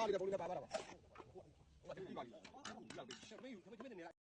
စားလေးတဲ့ပုံလေးပါပါတာပါဟိုကဒီပါလိဒီလောက်ဒီရှက်မင်းယူခမင်းခမင်းနေ